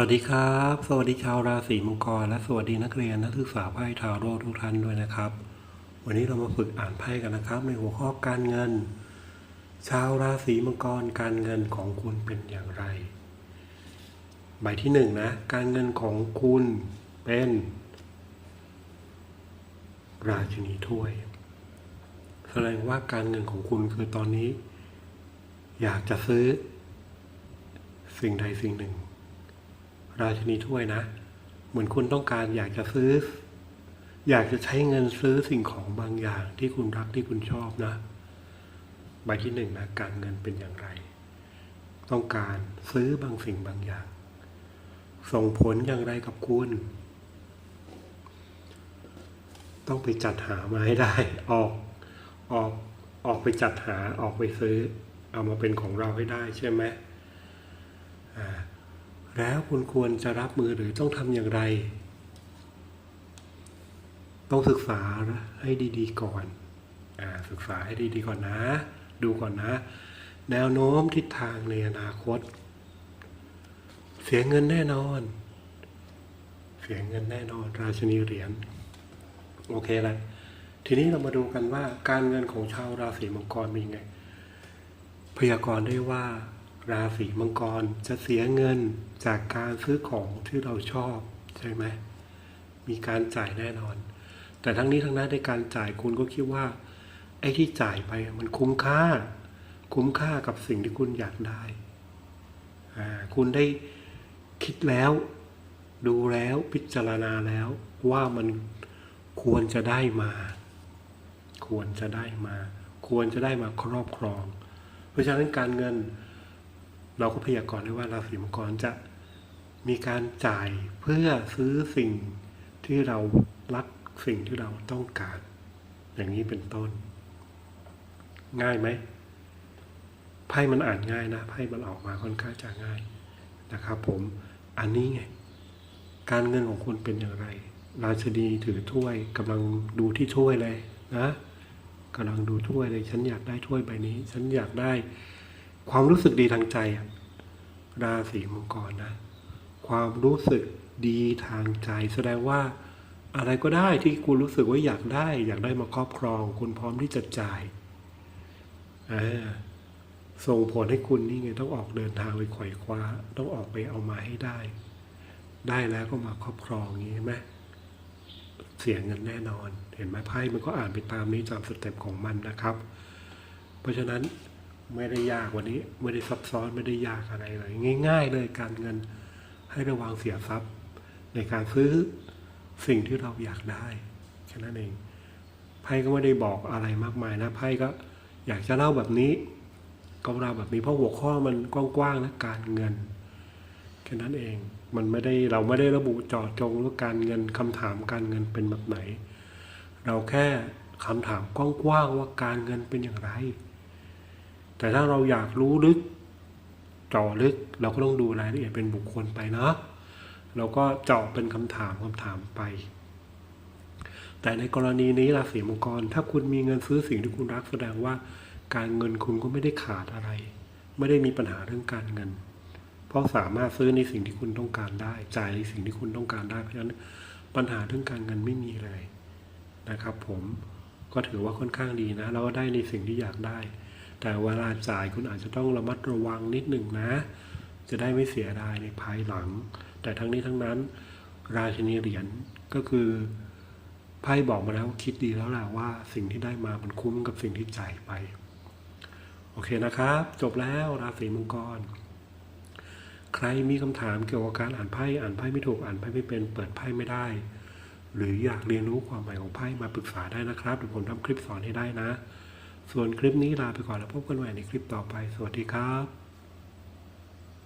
วัสดีครับ สวัสดีชาวราศีมังกร และสวัสดีนักเรียนนักศึกษาไพ่ทาโร่ทุกท่านด้วยนะครับ วันนี้เรามาฝึกอ่านไพ่กันนะครับ ในหัวข้อการเงิน ชาวราศีมังกรการเงินของคุณเป็นอย่างไร ใบที่หนึ่งนะ การเงินของคุณเป็น ราชินีถ้วย แสดงว่าการเงินของคุณคือตอนนี้ อยากจะซื้อ สิ่งใดสิ่งหนึ่ง ราชนีถ้วยนะ เหมือนคุณต้องการอยากจะซื้อ อยากจะใช้เงินซื้อสิ่งของบางอย่างที่คุณรักที่คุณชอบนะใบที่หนึ่งนะการเงินเป็นอย่างไร ต้องการซื้อบางสิ่งบางอย่าง ส่งผลอย่างไรกับคุณ ต้องไปจัดหามาให้ได้ ออกออกออกไปจัดหาออกไปซื้อ เอามาเป็นของเราให้ได้ใช่ไหม แล้วคุณควรจะรับมือหรือต้องทำอย่างไร ต้องศึกษาให้ดีๆก่อนอศึกษาให้ดีๆก่อนนะ ดูก่อนนะ แนวโน้มทิศทางในอนาคต เสียเงินแน่นอน เสียเงินแน่นอน ราชนีเหรียญโอเคล้วทีนี้เรามาดูกันว่าการเงินของชาวราศีมังกรเป็นไง พยากรณ์ได้ว่า ราศีมังกรจะเสียเงินจากการซื้อของที่เราชอบใช่ไหมมีการจ่ายแน่นอน แต่ทั้งนี้ทั้งนั้นในการจ่ายคุณก็คิดว่าไอ้ที่จ่ายไปมันคุ้มค่า คุ้มค่ากับสิ่งที่คุณอยากได้ คุณได้คิดแล้ว ดูแล้วพิจารณาแล้วว่ามันควรจะได้มา ควรจะได้มา ควรจะได้มาครอบครอง เพราะฉะนั้นการเงิน เราก็พยากรณ์ได้ว่าราศีมังกรจะมีการจ่ายเพื่อซื้อสิ่งที่เรารักสิ่งที่เราต้องการ อย่างนี้เป็นต้น ง่ายไหมไพ่มันอ่านง่ายนะไพ่มันออกมาค่อนข้างจะง่ายนะครับผมอันนี้ไง การเงินของคุณเป็นอย่างไร ราชดีถือถ้วยกำลังดูที่ถ้วยเลยนะกำลังดูถ้วยเลย ฉันอยากได้ถ้วยใบนี้ ฉันอยากได้ ความรู้สึกดีทางใจอะราศีมังกรนะ ความรู้สึกดีทางใจ แสดงว่าอะไรก็ได้ที่คุณรู้สึกว่าอยากได้ อยากได้มาครอบครอง คุณพร้อมที่จะจ่ายส่งผลให้คุณนี่ไงต้องออกเดินทางไปไขว่คว้า ต้องออกไปเอามาให้ได้ ได้แล้วก็มาครอบครองอย่างนี้เห็นไหมเสียเงินแน่นอน เห็นไหมไพ่มันก็อ่านไปตามนี้ตามสเต็ปของมันนะครับ เพราะฉะนั้น ไม่ได้ยากกว่านี้ ไม่ได้ซับซ้อนไม่ได้ยากอะไรเลย ง่าย ๆ เลยการเงินให้ระวังเสียทรัพย์ ในการซื้อสิ่งที่เราอยากได้แค่นั้นเองไพ่ก็ไม่ได้บอกอะไรมากมายนะไพ่ก็อยากจะเล่าแบบนี้ก็เล่าแบบนี้เพราะหัวข้อมันกว้างๆนะการเงินแค่นั้นเองมันไม่ได้เราไม่ได้ระบุเจาะจงว่าการเงินคำถามการเงินเป็นแบบไหน เราแค่คำถามกว้างๆว่าการเงินเป็นอย่างไร แต่ถ้าเราอยากรู้ลึกเจาะลึก เราก็ต้องดูรายละเอียดเป็นบุคคลไปเนาะเราก็เจาะเป็นคำถามคำถามไป แต่ในกรณีนี้ราศีมังกร ถ้าคุณมีเงินซื้อสิ่งที่คุณรักแสดงว่า การเงินคุณก็ไม่ได้ขาดอะไร ไม่ได้มีปัญหาเรื่องการเงิน เพราะสามารถซื้อในสิ่งที่คุณต้องการได้ จ่ายในสิ่งที่คุณต้องการได้ เพราะฉะนั้นปัญหาเรื่องการเงินไม่มีเลยนะครับ ผมก็ถือว่าค่อนข้างดีนะ เราก็ได้ในสิ่งที่อยากได้ แต่เวลาจ่ายคุณอาจจะต้องระมัดระวังนิดหนึ่งนะ จะได้ไม่เสียดายในภายหลัง แต่ทั้งนี้ทั้งนั้นราชินีเหรียญก็คือไพ่บอกมาแล้วคิดดีแล้วแหละว่าสิ่งที่ได้มามันคุ้มกับสิ่งที่จ่ายไป โอเคนะครับ จบแล้วราศีมังกร ใครมีคำถามเกี่ยวกับการอ่านไพ่อ่านไพ่ไม่ถูกอ่านไพ่ไม่เป็น เปิดไพ่ไม่ได้ หรืออยากเรียนรู้ความหมายของไพ่มาปรึกษาได้นะครับเดี๋ยวผมทำคลิปสอนให้ได้นะ ส่วนคลิปนี้ลาไปก่อนแล้วพบกันใหม่ในคลิปต่อไป สวัสดีครับ